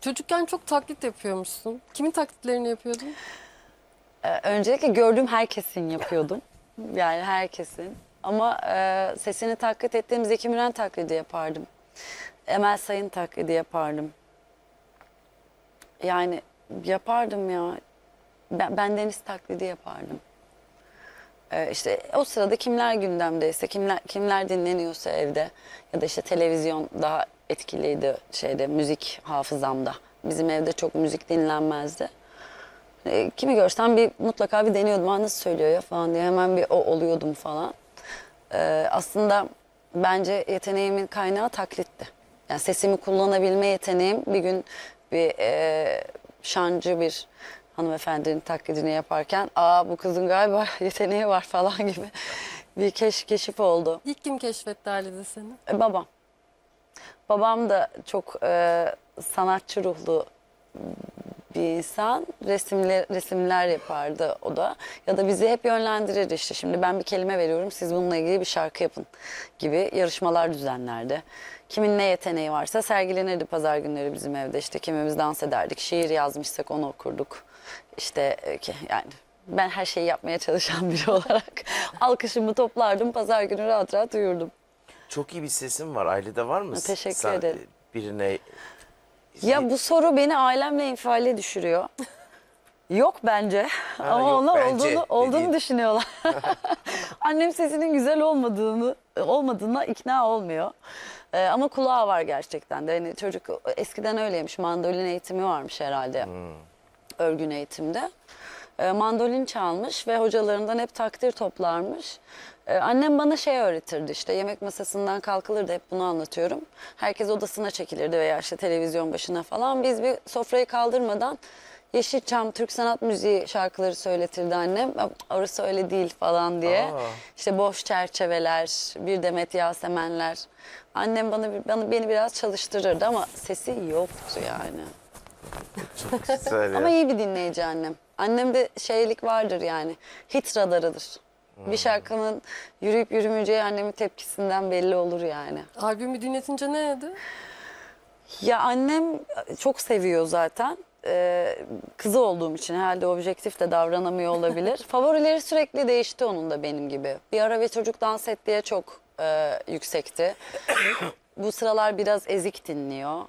Çocukken çok taklit yapıyormuşsun. Kimin taklitlerini yapıyordun? Ee, öncelikle gördüğüm herkesin yapıyordum. Yani herkesin. Ama e, sesini taklit ettiğim Zeki Müren taklidi yapardım. Emel Sayın taklidi yapardım. Yani yapardım ya. Ben, ben Deniz taklidi yapardım. Ee, işte o sırada kimler gündemdeyse, kimler kimler dinleniyorsa evde ya da işte televizyon daha etkiliydi şeyde müzik hafızamda. Bizim evde çok müzik dinlenmezdi. E, kimi görsem bir mutlaka bir deniyordum. Ha nasıl söylüyor ya falan diye hemen bir o oluyordum falan. E, aslında bence yeteneğimin kaynağı taklitti. Yani sesimi kullanabilme yeteneğim bir gün bir e, şancı bir hanımefendinin taklidini yaparken aa bu kızın galiba yeteneği var falan gibi bir keş, keşif oldu. İlk kim keşfetti ailede seni? E, babam. Babam da çok e, sanatçı ruhlu bir insan. Resimler, resimler yapardı o da. Ya da bizi hep yönlendirirdi işte. Şimdi ben bir kelime veriyorum, siz bununla ilgili bir şarkı yapın gibi yarışmalar düzenlerdi. Kimin ne yeteneği varsa sergilenirdi pazar günleri bizim evde. İşte kimimiz dans ederdik, şiir yazmışsak onu okurduk. İşte e, yani ben her şeyi yapmaya çalışan biri olarak alkışımı toplardım. Pazar günü rahat rahat uyurdum. Çok iyi bir sesin var. Ailede var mı? Ha, teşekkür Sen, ederim. e, Birine Ya bu soru beni ailemle infiale düşürüyor. Yok bence. Ama yok onlar bence olduğunu olduğunu dediğin. düşünüyorlar. Annem sesinin güzel olmadığını olmadığına ikna olmuyor. Ee, ama kulağı var gerçekten de. Hani çocuk eskiden öyleymiş. Mandolin eğitimi varmış herhalde. Örgün eğitimde. Ee, mandolin çalmış ve hocalarından hep takdir toplarmış. Ee, annem bana şey öğretirdi işte yemek masasından kalkılırdı hep bunu anlatıyorum. Herkes odasına çekilirdi veya işte televizyon başına falan. Biz bir sofrayı kaldırmadan Yeşilçam Türk sanat müziği şarkıları söyletirdi annem. Orası öyle değil falan diye. Aa. İşte boş çerçeveler, bir demet yasemenler. Annem bana, bana beni biraz çalıştırırdı ama sesi yoktu yani. çok güzel. Ama iyi bir dinleyici annem. Annemde şeylik vardır yani. Hit radarıdır. Bir şarkının yürüyüp yürümeyeceği annemin tepkisinden belli olur yani. Albümü dinletince ne dedi? Ya annem çok seviyor zaten. Ee, kızı olduğum için herhalde objektif de davranamıyor olabilir. Favorileri sürekli değişti onun da benim gibi. Bir ara ve çocuk dans et diye çok e, yüksekti. Bu sıralar biraz ezik dinliyor.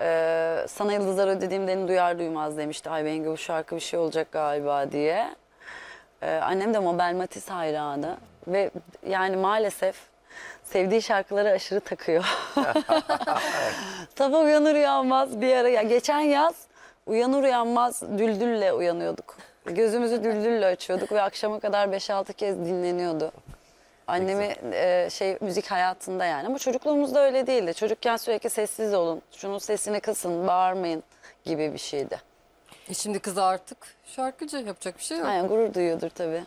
Ee, sana yıldızlar ödediğimde duyar duymaz demişti. Ay Bengi bu şarkı bir şey olacak galiba diye. Ee, annem de Mabel Matiz hayranı ve yani maalesef sevdiği şarkıları aşırı takıyor. Sabah uyanır uyanmaz bir ara ya geçen yaz uyanır uyanmaz düldülle uyanıyorduk. Gözümüzü düldülle açıyorduk ve akşama kadar 5-6 kez dinleniyordu. Annemi e, şey müzik hayatında yani ama çocukluğumuzda öyle değildi. Çocukken sürekli sessiz olun, şunun sesini kısın, bağırmayın gibi bir şeydi. E şimdi kız artık şarkıcı yapacak bir şey yok. Aynen gurur duyuyordur tabii.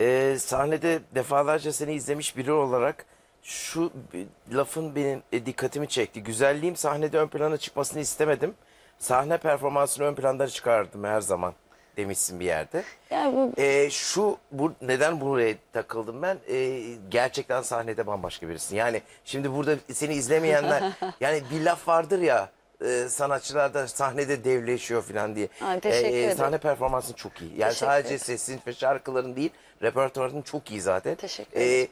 Ee, sahnede defalarca seni izlemiş biri olarak şu bir lafın benim e, dikkatimi çekti. Güzelliğim sahnede ön plana çıkmasını istemedim. Sahne performansını ön planda çıkardım her zaman demişsin bir yerde. Yani bu Ee, şu bu neden buraya takıldım ben? Ee, gerçekten sahnede bambaşka birisin. Yani şimdi burada seni izlemeyenler yani bir laf vardır ya e, sanatçılarda sahnede devleşiyor falan diye. Ay, teşekkür ederim. Sahne performansın çok iyi. Yani Teşekkür sadece ederim. sesin ve şarkıların değil repertuarın çok iyi zaten. Teşekkür ederim.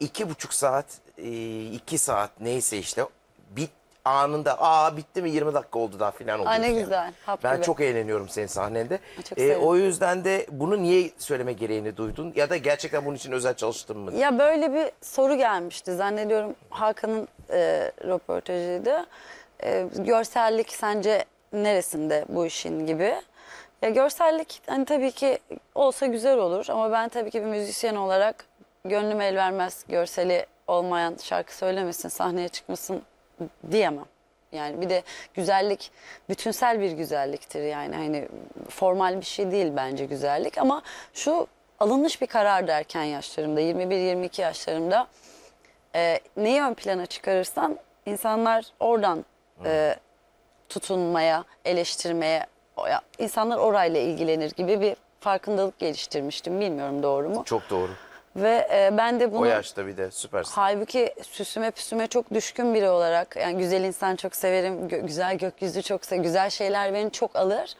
iki buçuk saat, e, iki saat neyse işte bit anında aa bitti mi 20 dakika oldu daha falan oluyor. Ay, ne güzel, hap Ben gibi. çok eğleniyorum senin sahnende. Çok Ee, sevindim. o yüzden de bunu niye söyleme gereğini duydun? Ya da gerçekten bunun için özel çalıştın mı? Ya böyle bir soru gelmişti zannediyorum Hakan'ın e, röportajıydı. E, görsellik sence neresinde bu işin gibi? Ya görsellik hani tabii ki olsa güzel olur ama ben tabii ki bir müzisyen olarak gönlüm el vermez görseli olmayan şarkı söylemesin, sahneye çıkmasın diyemem. Yani bir de güzellik bütünsel bir güzelliktir yani hani formal bir şey değil bence güzellik ama şu alınmış bir karardı erken yaşlarımda 21-22 yaşlarımda e, neyi ön plana çıkarırsam insanlar oradan e, tutunmaya, eleştirmeye, o ya- insanlar orayla ilgilenir gibi bir farkındalık geliştirmiştim. Bilmiyorum doğru mu? Çok doğru. Ve e, ben de bunu O yaşta bir de süpersin. halbuki süsüme püsüme çok düşkün biri olarak yani güzel insan çok severim, gö- güzel gökyüzü çok severim, güzel şeyler beni çok alır.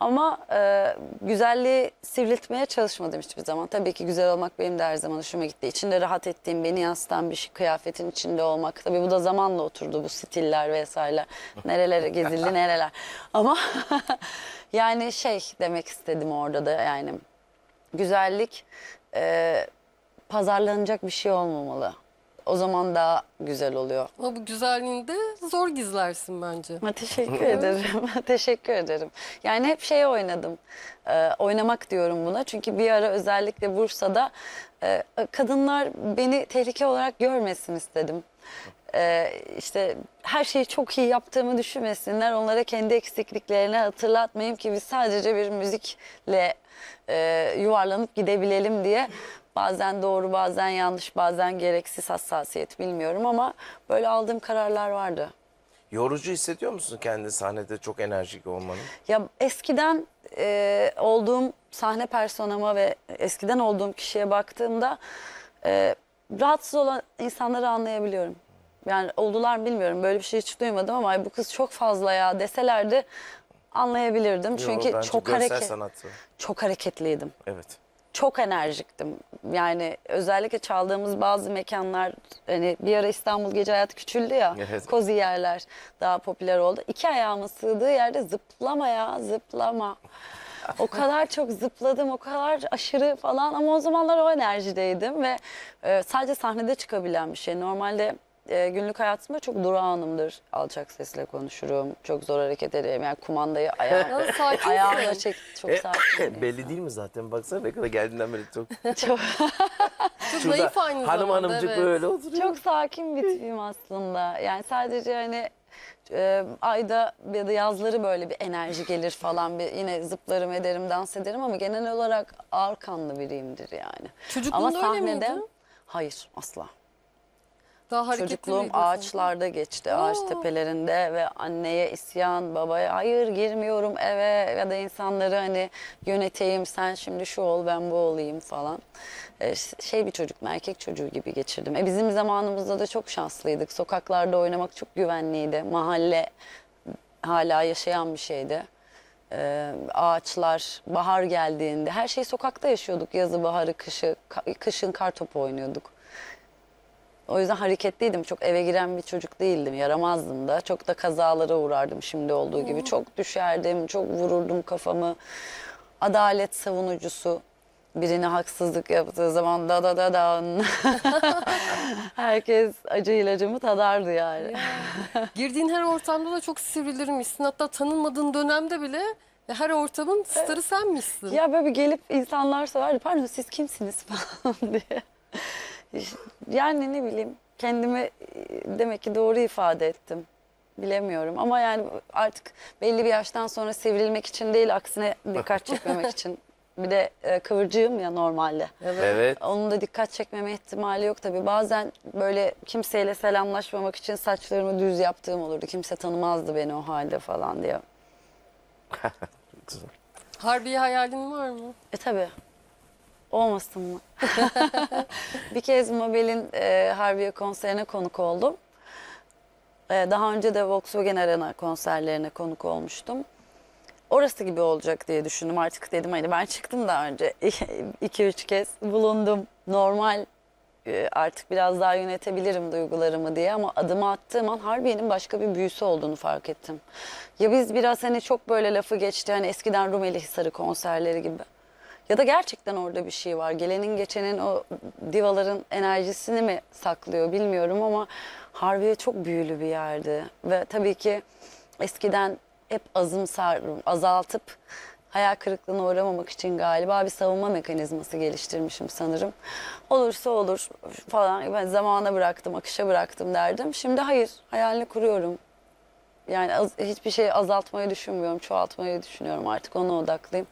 Ama e, güzelliği sivriltmeye çalışmadım hiçbir zaman. Tabii ki güzel olmak benim de her zaman hoşuma gitti. İçinde rahat ettiğim, beni yansıtan bir şey, kıyafetin içinde olmak. Tabii bu da zamanla oturdu bu stiller vesaireler. Nerelere gezildi nereler. Ama yani şey demek istedim orada da yani güzellik e, pazarlanacak bir şey olmamalı. O zaman daha güzel oluyor. Ama bu güzelliğini de zor gizlersin bence. Ha, teşekkür ederim. teşekkür ederim. Yani hep şey oynadım. Ee, oynamak diyorum buna. Çünkü bir ara özellikle Bursa'da e, kadınlar beni tehlike olarak görmesin istedim. Ee, işte her şeyi çok iyi yaptığımı düşünmesinler. Onlara kendi eksikliklerini hatırlatmayayım ki biz sadece bir müzikle e, yuvarlanıp gidebilelim diye. Bazen doğru, bazen yanlış, bazen gereksiz hassasiyet bilmiyorum ama böyle aldığım kararlar vardı. Yorucu hissediyor musun kendi sahnede çok enerjik olmanı? Ya eskiden e, olduğum sahne personama ve eskiden olduğum kişiye baktığımda e, rahatsız olan insanları anlayabiliyorum. Yani oldular mı bilmiyorum. Böyle bir şey hiç duymadım ama "Ay bu kız çok fazla ya deselerdi anlayabilirdim. Çünkü Yo, bence çok görsel hareket sanatı. çok hareketliydim. Evet. Çok enerjiktim. Yani özellikle çaldığımız bazı mekanlar hani bir ara İstanbul gece hayatı küçüldü ya. Evet. Kozi yerler daha popüler oldu. İki ayağımın sığdığı yerde zıplama ya zıplama. O kadar çok zıpladım, o kadar aşırı falan ama o zamanlar o enerjideydim ve e, sadece sahnede çıkabilen bir şey. Normalde e, günlük hayatımda çok durağanımdır. Alçak sesle konuşurum, çok zor hareket ederim. Yani kumandayı ayağa, Ya ayağımla çek, çok E, sakin. Belli değil mi zaten? Baksana ne kadar geldiğinden beri çok. çok, Çok Şurada naif aynı hanım zamanda. hanımcık evet. böyle oturuyor. çok sakin bir tipim aslında. Yani sadece hani e, ayda ya da yazları böyle bir enerji gelir falan bir yine zıplarım ederim dans ederim ama genel olarak ağır kanlı biriyimdir yani. Çocukluğunda ama öyle sahnede miydi? hayır asla. Daha hareketli Çocukluğum miydin sen? ağaçlarda geçti, ağaç tepelerinde ve anneye isyan, babaya hayır girmiyorum eve ya da insanları hani yöneteyim sen şimdi şu ol ben bu olayım falan. Ee, şey bir çocuk, erkek çocuğu gibi geçirdim. E bizim zamanımızda da çok şanslıydık. Sokaklarda oynamak çok güvenliydi. Mahalle hala yaşayan bir şeydi. Ee, ağaçlar, bahar geldiğinde her şeyi sokakta yaşıyorduk. Yazı, baharı, kışı, ka- kışın kar topu oynuyorduk. O yüzden hareketliydim. Çok eve giren bir çocuk değildim. Yaramazdım da. Çok da kazalara uğrardım şimdi olduğu gibi. Çok düşerdim, çok vururdum kafamı. Adalet savunucusu. Birine haksızlık yaptığı zaman da da da dan. Herkes acı ilacımı tadardı yani. Girdiğin her ortamda da çok sivrilirmişsin. Hatta tanınmadığın dönemde bile her ortamın starı senmişsin. Ya böyle gelip insanlar sorardı. Pardon siz kimsiniz falan diye. Yani ne bileyim kendimi e, demek ki doğru ifade ettim. Bilemiyorum ama yani artık belli bir yaştan sonra sivrilmek için değil aksine dikkat çekmemek için. Bir de e, kıvırcığım ya normalde. Evet. Onun da dikkat çekmeme ihtimali yok tabii. Bazen böyle kimseyle selamlaşmamak için saçlarımı düz yaptığım olurdu. Kimse tanımazdı beni o halde falan diye. Harbiye hayalin var mı? E tabii. Olmasın mı? bir kez Mabel'in e, Harbiye konserine konuk oldum. E, daha önce de Volkswagen Arena konserlerine konuk olmuştum. Orası gibi olacak diye düşündüm. Artık dedim hani ben çıktım daha önce. iki üç kez bulundum. Normal e, artık biraz daha yönetebilirim duygularımı diye ama adımı attığım an Harbiye'nin başka bir büyüsü olduğunu fark ettim. Ya biz biraz hani çok böyle lafı geçti hani eskiden Rumeli Hisarı konserleri gibi. Ya da gerçekten orada bir şey var. Gelenin geçenin o divaların enerjisini mi saklıyor bilmiyorum ama Harbiye çok büyülü bir yerdi. Ve tabii ki eskiden hep azımsar, azaltıp hayal kırıklığına uğramamak için galiba bir savunma mekanizması geliştirmişim sanırım. Olursa olur falan ben zamana bıraktım, akışa bıraktım derdim. Şimdi hayır, hayalini kuruyorum. Yani az- hiçbir şeyi azaltmayı düşünmüyorum, çoğaltmayı düşünüyorum. Artık ona odaklıyım.